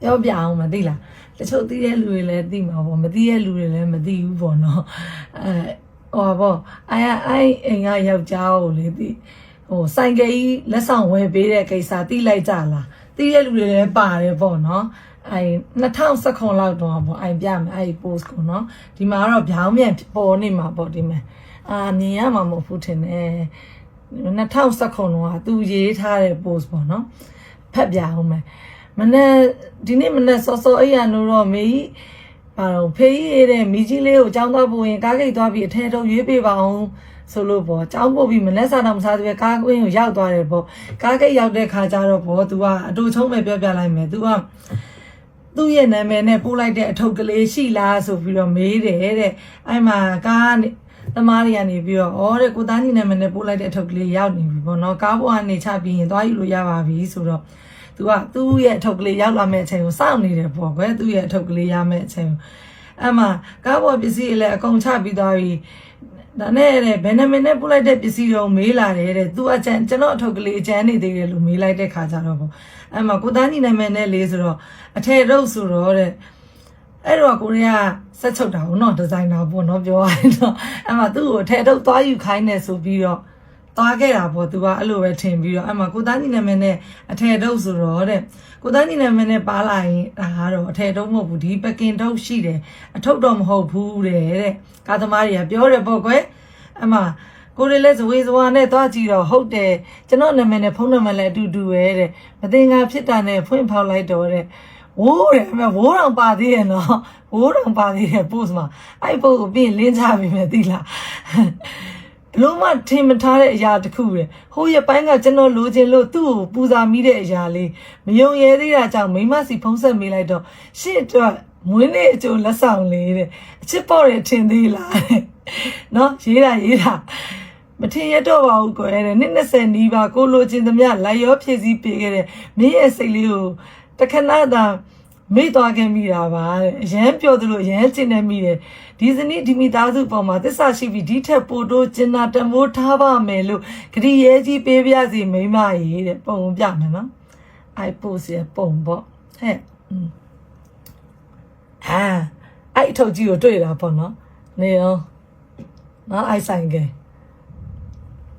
ပြောပြအောင်မသိလားတချို့သိတဲ့လူတွေလည်းသိမှာပေါ့မသိတဲ့လူတွေလည်းမသိဘူးပေါ့နော်အဲဟောပေါ့အဲအဲအိမ်ကယောက်ျားကိုလေသိဟိုဆိုင်ကယ်ကြီးလက်ဆောင်ဝယ်ပေးတဲ့ကိစ္စသိလိုက်ကြလားသိတဲ့လူတွေလည်းပါတယ်ပေါ့နော်အဲ2019လောက်တော့ပေါ့အိုင်ပြမယ်အဲ့ဒီ post ကိုနော်ဒီမှာကတော့ဗျောင်းမြန်ပေါ်နေမှာပေါ့ဒီမှာအာမြင်ရမှာမဟုတ်ဘူးထင်တယ်2019တော့သူရေးထားတဲ့ post ပေါ့နော်ဖတ်ပြအောင်မယ် မနေ့ဒီနေ့မနေ့စောစောအိပ်ရလို့တော့မေကြီးပါတော့ဖေးရေးတဲ့မိကြီးလေးကိုចောင်းသွားပို့ရင်ကားဂိတ်သွားပြီးအထဲထုတ်ရွေးပေးပါအောင်ဆိုလို့ပေါ့ចောင်းပို့ပြီးမနေ့စားတော့မစားသေးပဲကားကွင်းကိုရောက်သွားတယ်ပေါ့ကားဂိတ်ရောက်တဲ့ခါကျတော့ပေါ့ तू ကအတူချုံးပဲပြောပြလိုက်မယ် तू ကသူ့ရဲ့နာမည်နဲ့ပို့လိုက်တဲ့အထုပ်ကလေးရှိလားဆိုပြီးတော့မေးတယ်တဲ့အဲ့မှာကားကနေသမားတွေကနေပြီးတော့ဩတဲ့ကိုသားညီနာမည်နဲ့ပို့လိုက်တဲ့အထုပ်ကလေးရောက်နေပြီပေါ့နော်ကားပေါ်ကနေချပြီးရင်သွားယူလို့ရပါပြီဆိုတော့ သူကသူ့ရဲ့အထုပ်ကလေးရောက်လာမယ့်အချိန်ကိုစောင့်နေတယ်ပေါ့ကွယ်သူ့ရဲ့အထုပ်ကလေးရမယ့်အချိန်ကိုအဲ့မှာကားပေါ်ပစ္စည်းတွေလည်းအကုန်ချပြီးသွားပြီဒါနဲ့တဲ့ဘယ်နှမနဲ့ပို့လိုက်တဲ့ပစ္စည်းတော့မေးလာတယ်တဲ့သူအကျန်ကျွန်တော်အထုပ်ကလေးအကျန်နေသေးတယ်လို့မေးလိုက်တဲ့ခါကျတော့ပေါ့အဲ့မှာကိုသားညီနိုင်မယ်နဲ့လေးဆိုတော့အထည်တော့ဆိုတော့တဲ့အဲ့တော့ကိုရီးယားဆက်ချုပ်တာပေါ့နော်ဒီဇိုင်နာပေါ့နော်ပြောရရင်တော့အဲ့မှာသူ့ကိုအထည်တော့သွားယူခိုင်းနေဆိုပြီးတော့ သွားခဲ့တာပေါ့သူကအဲ့လိုပဲထင်ပြီးတော့အဲ့မှာကိုသားညီနာမည်နဲ့အထည်တုပ်ဆိုတော့တဲ့ကိုသားညီနာမည်နဲ့ပါလာရင်ဒါကတော့အထည်တုပ်မဟုတ်ဘူးဒီပကင်တုပ်ရှိတယ်အထုပ်တော့မဟုတ်ဘူးတဲ့တဲ့ကာသမားတွေကပြောတယ်ပေါ့ကွယ်အဲ့မှာကိုရီလည်းဇဝေဇဝါနဲ့သွားကြည့်တော့ဟုတ်တယ်ကျွန်တော်နာမည်နဲ့ဖုန်းနံပါတ်လည်းအတူတူပဲတဲ့မတင်ငါဖြစ်တာနဲ့ဖွင့်ဖောက်လိုက်တော့တဲ့ဝိုးတယ်အမေဝိုးတောင်ပါသေးရဲ့နော်ဝိုးတောင်ပါသေးရဲ့ post မှာအဲ့ post ကိုပြင်လင်းချပြီမယ်သိလား ဘလို့မှထင်မထားတဲ့အရာတစ်ခုပဲဟိုရပိုင်းကကျွန်တော်လိုချင်လို့သူ့ကိုပူဇာမိတဲ့အရာလေးမယုံရဲသေးတာကြောင့်မိမစီဖုံးဆက်မိလိုက်တော့ရှင့်အတွက်မွေးနေ့အကျိုးလက်ဆောင်လေးတဲ့အချစ်ပေါ့ရထင်သေးလားတဲ့နော်ရေးတာရေးတာမထင်ရတော့ပါဘူးကွယ်တဲ့နှစ်20နီးပါးကိုလိုချင်သမျှလိုက်ရောဖြည့်စည်းပေးခဲ့တဲ့မင်းရဲ့စိတ်လေးကိုတခဏတာ မေ့သွားခဲ့မိတာပါတဲ့အရန်ပြောသလိုအရန်ကျင်နေမိတယ်ဒီစနေ့ဒီမိသားစုပေါ်မှာသစ္စာရှိပြီးဒီထက်ပိုတိုးကျင်နာတမိုးထားပါမယ်လို့ဂရီရဲကြီးပေးပြစီမိမရေတဲ့ပုံပြမယ်နော်အိုက်ပို့စီပုံပေါ့ဟဲ့อืมအာအဲ့အထုပ်ကြီးကိုတွေ့တာပေါ့နော်နေအောင်နော်အိုက်ဆိုင်က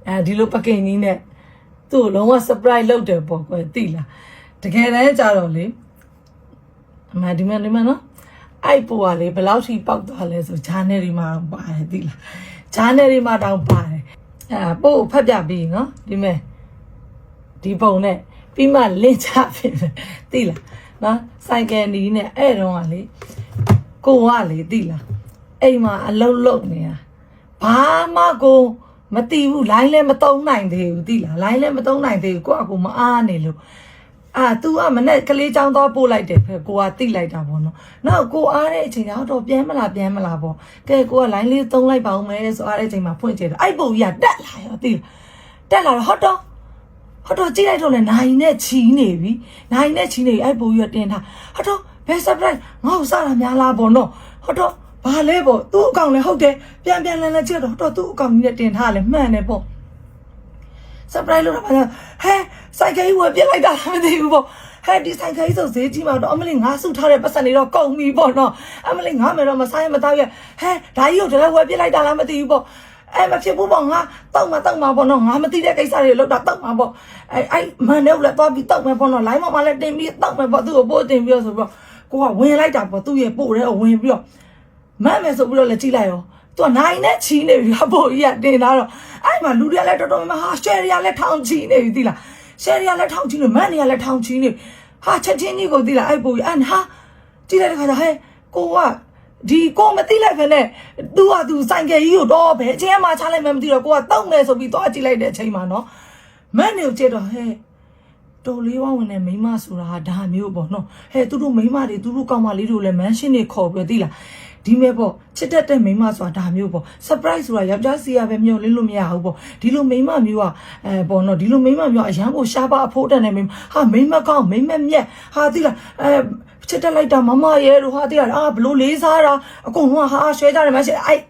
အဲဒီလိုပကင်ကြီးနဲ့သူ့ကိုလုံးဝ surprise လုပ်တယ်ပေါ့ကွယ်သိလားတကယ်တမ်းကျတော့လေ အမဒီမဒီမနော်အဲ့ပူကလေဘယ်လောက်ထိပေါက်သွားလဲဆိုဂျာနယ်ဒီမှာပါတယ်သိလားဂျာနယ်ဒီမှာတောင်ပါတယ်အဲပို့ဖတ်ပြပြီးနော်ဒီမဲ့ဒီပုံနဲ့ပြီးမှလင့်ချဖြစ်မယ်သိလားနော်ဆိုင်ကယ်နီးနဲ့အဲ့တုန်းကလေကိုကလေသိလားအိမ်မှာအလုံးလုံးနေတာဘာမှကိုမတီးဘူးလိုင်းလည်းမတုံးနိုင်သေးဘူးသိလားလိုင်းလည်းမတုံးနိုင်သေးဘူးကိုကကိုမအားနေလို့ အာ तू ကမနဲ့ကလေးချောင်းသွားပို့လိုက်တယ်ဖက်ကိုကတိလိုက်တာပေါ့နော်။နောက်ကိုအားတဲ့အချိန်ကတော့ပြန်မလားပြန်မလားပေါ့။ကဲကိုကလိုင်းလေးသုံးလိုက်ပါဦးမယ်ဆိုအားတဲ့အချိန်မှာဖွင့်ကြည့်တော့အဲ့ပုံကြီးကတက်လာရောတိတက်လာတော့ဟော့တော့ဟော့တော့ကြည့်လိုက်တော့လေနိုင်နဲ့ချီနေပြီ။နိုင်နဲ့ချီနေပြီအဲ့ပုံကြီးကတင်ထားဟော့တော့ဘယ် surprise ငါ့ကိုစားတာများလားပေါ့နော်။ဟော့တော့ဘာလဲပေါ့သူ့အကောင်လည်းဟုတ်တယ်ပြန်ပြန်လန်းလန်းကြည့်တော့ဟော့တော့သူ့အကောင်ကြီးနဲ့တင်ထားလေမှန်တယ်ပေါ့။ surprise လုပ်တာပါဟဲစိုက်ကလေးဝယ်ပြစ်လိုက်တာလားမသိဘူးပေါ့ဟဲဒီစိုက်ကလေးဆိုဈေးကြီးမှာတော့အမလေးငါစုထားတဲ့ပတ်စံတွေတော့ကုန်ပြီပေါ့နော်အမလေးငါမယ်တော့မဆိုင်မသားရဟဲဒါကြီးကိုတလည်းဝယ်ပြစ်လိုက်တာလားမသိဘူးပေါ့အဲမဖြစ်ဘူးပေါ့ငါတောက်မှာတောက်မှာပေါ့နော်ငါမသိတဲ့ကိစ္စတွေလောက်တာတောက်မှာပေါ့အဲအဲမန်နဲ့လည်းသွားပြီးတောက်မယ်ပေါ့နော် line မှာလည်းတင်ပြီးတောက်မယ်ပေါ့သူ့ကိုပို့တင်ပြီးတော့ဆိုပြီးတော့ကိုကဝင်လိုက်တာပေါ့သူ့ရဲ့ပို့တဲ့ဝင်ပြီးတော့မတ်မယ်ဆိုပြီးတော့လည်းကြည့်လိုက်ရော သူကနိုင်နဲ့ချီနေပြီအဖိုးကြီးကတင်လာတော့အဲ့မှာလူတွေကလည်းတော်တော်များများဟာရှယ်ရီကလည်းထောင်ချီနေပြီသိလားရှယ်ရီကလည်းထောင်ချီနေမန်တွေကလည်းထောင်ချီနေဟာချက်ချင်းကြီးကိုသိလားအဲ့ပိုးကြီးအဲ့ဟာကြည့်လိုက်တဲ့ခါကျဟဲ့ကိုကဒီကိုမသိလိုက်ဖ ೇನೆ तू က तू ဆိုင်ကယ်ကြီးကိုတော့ဘယ်အချင်းမှချလိုက်မှမသိတော့ကိုကတောက်မယ်ဆိုပြီးတော့ကြည့်လိုက်တဲ့အချိန်မှာနော်မန်တွေကိုကြည့်တော့ဟဲ့ တော်လေးဝဝင်တဲ့မိန်းမဆိုတာဟာဒါမျိုးပေါ့နော်ဟဲ့သူတို့မိန်းမတွေသူတို့ကောင်မလေးတို့လည်းမန်းရှင်းနေခေါ်ပြီးသိလား ဒီမဲ့ပေါ့ချစ်တတ်တဲ့မိန်းမဆိုတာဒါမျိုးပေါ့ surprise ဆိုတာယောက်ျားစီရပဲမျောလင်းလို့မရဘူးပေါ့ဒီလိုမိန်းမမျိုးကအဲပေါ့နော်ဒီလိုမိန်းမမျိုးကအရန်ကိုရှားပါအဖိုးတက်နေမိန်းမဟာမိန်းမကောင်းမိန်းမမြက်ဟာသိလားအဲချစ်တက်လိုက်တာမမရဲ့တို့ဟာသိလားအာဘလို့လေးစားတာအကုန်လုံးကဟာဆွဲကြတယ်မရှင်းအဲ့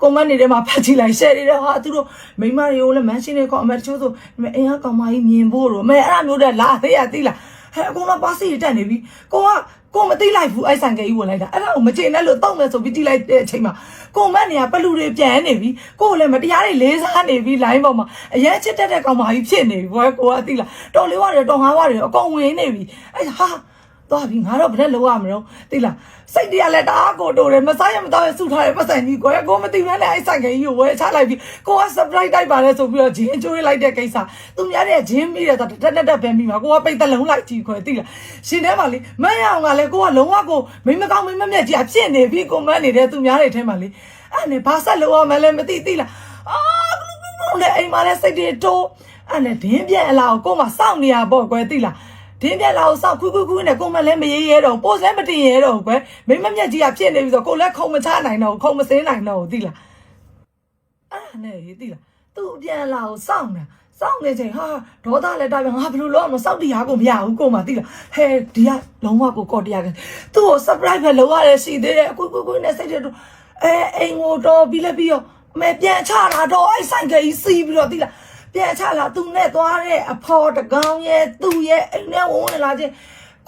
ကွန်မန့်တွေထဲမှာဖတ်ကြည့်လိုက် share တွေဟာသူတို့မိန်းမတွေကိုလည်းမန်းရှင်းနေခေါ်အမေတချို့ဆိုအမေအင်ဟာကောင်မကြီးမြင်ဖို့တော့အမေအဲ့ဒါမျိုးတဲ့လာသေးရသိလား ဟဟဲ့အကုန်လုံးပါစီတက်နေပြီကိုကကိုမသိလိုက်ဘူးအဲ့ဆိုင်ကကြီးဝင်လိုက်တာအဲ့ဒါကိုမကျေနပ်လို့တောက်မယ်ဆိုပြီးတိလိုက်တဲ့အချိန်မှာကိုမက်နေကပလူတွေပြန်နေပြီကိုကိုလည်းမတရားတွေလေးစားနေပြီ line ပေါ်မှာအရင်ချစ်တက်တဲ့ကောင်မကြီးဖြစ်နေပြီဘွယ်ကိုကသိလားတော်လေးဝရတယ်တော်ငါးဝရတယ်အကုန်ဝင်နေပြီအဲ့ဟာ သွားပြီငါတော့ဘယ်နဲ့လောက်ရမလို့သိလားစိတ်တရားလည်းတအားကိုတိုးတယ်မစားရမတော့ရစုထားတဲ့ပတ်စံကြီးကိုကိုမသိဘဲနဲ့အဲ့ဆိုင်ကကြီးကိုဝယ်ချလိုက်ပြီးကိုက surprise တိုက်ပါလဲဆိုပြီးတော့ဂျင်းကျွေးလိုက်တဲ့ကိစ္စသူများတဲ့ဂျင်းမိတဲ့ဆိုတက်တက်တက်ပဲမိမှာကိုကပိတ်တလုံးလိုက်ကြည့်ခွဲသိလားရှင်ထဲမှာလေမရအောင်ကလည်းကိုကလုံးဝကိုမိမကောင်းမိမမြက်ကြီးအဖြစ်နေပြီကိုမန်းနေတဲ့သူများတွေထဲမှာလေအဲ့နဲ့ဘာဆက်လို့ရမလဲမသိသိလားအာလေအိမ်မှာလည်းစိတ်တွေတိုးအဲ့နဲ့ဒင်းပြက်အလားကိုကိုမှစောင့်နေရပေါ့ကွယ်သိလား ဒင်းပြက်လာကိုစောင့်ခွခွခွနဲ့ကိုမလည်းမရေးရဲတော့ပိုစလည်းမတင်ရဲတော့ကွယ်မိမမြက်ကြီးကဖြစ်နေပြီဆိုကိုလည်းခုံမချနိုင်တော့ခုံမစင်းနိုင်တော့သိလားအဲ့ဒါနဲ့ဟေးသိလားသူ့အပြန်လာကိုစောင့်နေစောင့်နေချိန်ဟာဒေါသလည်းတားပြငါဘယ်လိုလုပ်အောင်စောင့်တရားကိုမရဘူးကိုမသိလားဟဲဒီကလုံးဝကိုကော့တရားကသူ့ကို surprise ပဲလုပ်ရတယ်ရှိသေးတယ်အခုခုခုနဲ့စိတ်တွေတော့အဲအိမ်ကိုတော့ပြီးလက်ပြီးတော့မဲပြန်ချလာတော့အဲ့ဆိုင်ကကြီးစီးပြီးတော့သိလား ပြန်ချလာသူနဲ့သွားတဲ့အဖော်တကောင်ရဲ့သူ့ရဲ့အိမ်နဲ့ဝင်ဝင်လာချင်း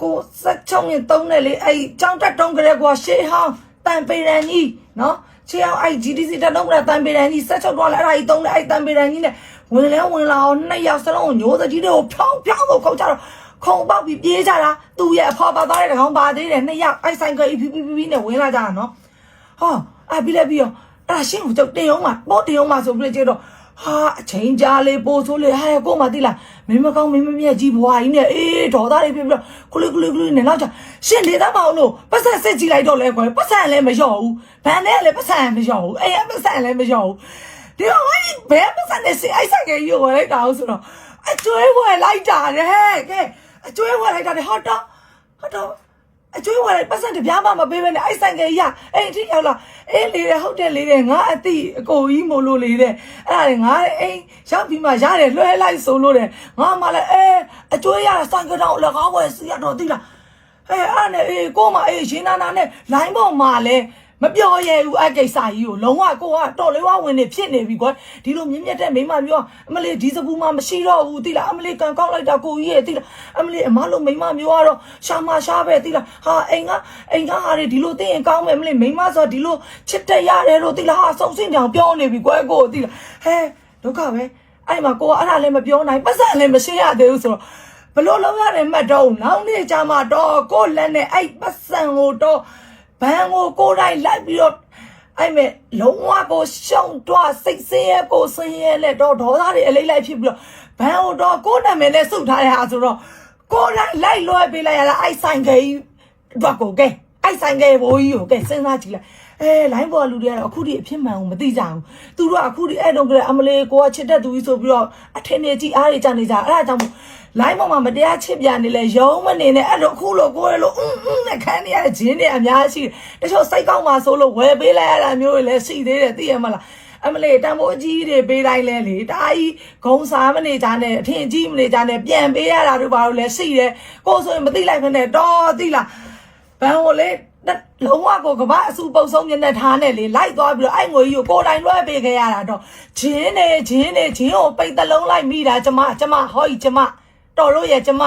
ကိုစက်ချုံရင်တုံးတယ်လေအဲ့ကြောင်းတက်တုံးကြတဲ့ကွာရှေးဟောင်းတန်ပေရန်ကြီးနော်ချေအောင်အဲ့ GDC တက်တော့မလားတန်ပေရန်ကြီးဆက်ချုပ်တော့လဲအဲ့ဒါကြီးတုံးလဲအဲ့တန်ပေရန်ကြီးနဲ့ဝင်လဲဝင်လာအောင်နှစ်ယောက်စလုံးကိုညိုးစကြီးတွေကိုဖြောင်းဖြောင်းကိုခုတ်ကြတော့ခုံပေါက်ပြီးပြေးကြတာသူ့ရဲ့အဖေါ်ပါသွားတဲ့ကောင်ပါသေးတယ်နှစ်ယောက်အဲ့ဆိုင်က EPPP နဲ့ဝင်လာကြတာနော်ဟောအဲ့ပြီးလဲပြီးတော့အဲ့ဒါရှင်းကိုကြောက်တင်အောင်မှာပေါ့တင်အောင်မှာဆိုပြီးကြတော့ ဟာအချိန်ကြာလေပို့ဆိုးလေဟာကိုမသိလားမင်းမကောင်းမင်းမမြတ်ကြီးဘွားကြီးနဲ့အေးဒေါ်သားတွေပြပြခလုခလုခလုနဲ့နောက်ကြရှင်းလေသားမအောင်လို့ပတ်ဆက်စစ်ကြည့်လိုက်တော့လဲကွယ်ပတ်ဆက်လည်းမလျော့ဘူးဗန်နဲ့လည်းပတ်ဆက်မလျော့ဘူးအေးပတ်ဆက်လည်းမလျော့ဘူးဒီတော့ဟိုဘယ်ပတ်ဆက်နဲ့စစ်အိုက်ဆိုင်ကကြီးကိုဝယ်လိုက်တာဆိုတော့အကျွေးဝယ်လိုက်တာတဲ့ကဲအကျွေးဝယ်လိုက်တာတဲ့ဟောတော့ဟောတော့ အကျွေးဝယ်လိုက်ပတ်ဆက်တပြားမှမပေးဘဲနဲ့အိုက်ဆိုင်ကကြီးရအဲ့အထိရောက်လာအေးလေတဲ့ဟုတ်တယ်လေတဲ့ငါအတိအကိုကြီးမို့လို့လေတဲ့အဲ့ဒါလေငါအိမ်ရောက်ပြီးမှရတယ်လွှဲလိုက်ဆိုလို့တဲ့ငါမှလည်းအဲအကျွေးရဆိုင်ကတော့လည်းကောင်းဝယ်စီရတော့သိလားဟဲ့အဲ့နဲ့အေးကိုမအေးရှင်နာနာနဲ့ line ပေါ်မှာလဲ မပြောရဲဘူးအကိစ္စကြီးကိုလုံးဝကိုကတော်လေးဝဝင်နေဖြစ်နေပြီကွာဒီလိုမြင့်မြတ်တဲ့မိန်းမမျိုးကအမလေးဒီစပူမှမရှိတော့ဘူးတိလားအမလေးကန်ကောက်လိုက်တာကိုကြီးရဲ့တိလားအမလေးအမလိုမိန်းမမျိုးကတော့ရှာမရှာပဲတိလားဟာအိမ်ကအိမ်ကဟာတွေဒီလိုသိရင်ကောင်းမယ်အမလေးမိန်းမဆိုဒီလိုချစ်တဲ့ရတယ်လို့တိလားဟာစုံစင်ကြောင်ပြောနေပြီကွာကိုတိလားဟဲဒုက္ခပဲအဲ့မှာကိုကအဲ့ဒါလည်းမပြောနိုင်ပတ်စံလည်းမရှင်းရသေးဘူးဆိုတော့ဘလို့လုံးရတယ်မှတ်တော့နောက်နေ့ကျမှတော့ကိုယ့်လက်နဲ့အဲ့ပတ်စံကိုတော့ ဘန်ကိုကိုယ်တိုင်လိုက်ပြီးတော့အဲ့မဲ့လုံးဝကိုရှုံတွားစိတ်ဆင်းရဲကိုဆင်းရဲလက်တော့ဒေါသတွေအလေးလိုက်ဖြစ်ပြီးတော့ဘန်ကိုတော့ကိုယ်နာမည်နဲ့စုထားတဲ့ဟာဆိုတော့ကိုယ်တိုင်လိုက်လွှဲပေးလိုက်ရတာအဲ့ဆိုင်ကကြီးတော့ကိုကဲအဲ့ဆိုင်ကဘိုးကြီးကိုကဲစဉ်းစားကြည့်လိုက် အဲလိုင်းပေါ်လူတွေကတော့အခုဒီအဖြစ်မှန်ကိုမသိကြဘူးသူတို့ကအခုဒီအဲ့တုန်းကအမလေးကိုကချစ်တဲ့သူကြီးဆိုပြီးတော့အထင်နေကြည့်အားတွေကြနေကြအဲ့ဒါကြောင့်မို့လိုင်းပေါ်မှာမတရားချစ်ပြနေလဲရုံးမနေနဲ့အဲ့လိုအခုလိုကိုယ်လိုအင်းအင်းနဲ့ခံနေရတဲ့ဂျင်းတွေအများကြီးတချို့စိတ်ကောင်းပါဆိုလို့ဝယ်ပေးလိုက်ရတာမျိုးတွေလည်းရှိသေးတယ်သိရမလားအမလေးတန်ဖိုးအကြီးတွေပေးတိုင်းလဲလေတအားကြီးဂုံစားမနေကြနဲ့အထင်ကြီးမနေကြနဲ့ပြန်ပေးရတာတို့ဘာလို့လဲရှိတယ်ကိုယ်ဆိုရင်မသိလိုက်ခနဲ့တော့သိလား ဘန်ကိုလေလုံးဝကိုကမအစုပုတ်ဆုံးမျက်နှာထားနဲ့လေလိုက်သွားပြီးတော့အဲ့ငွေကြီးကိုကိုယ်တိုင်လွှဲပေးခဲ့ရတာတော့ဂျင်းနေဂျင်းနေဂျင်းကိုပိတ်တလုံးလိုက်မိတာကျမကျမဟောကြီးကျမတော်လို့ရဲ့ကျမ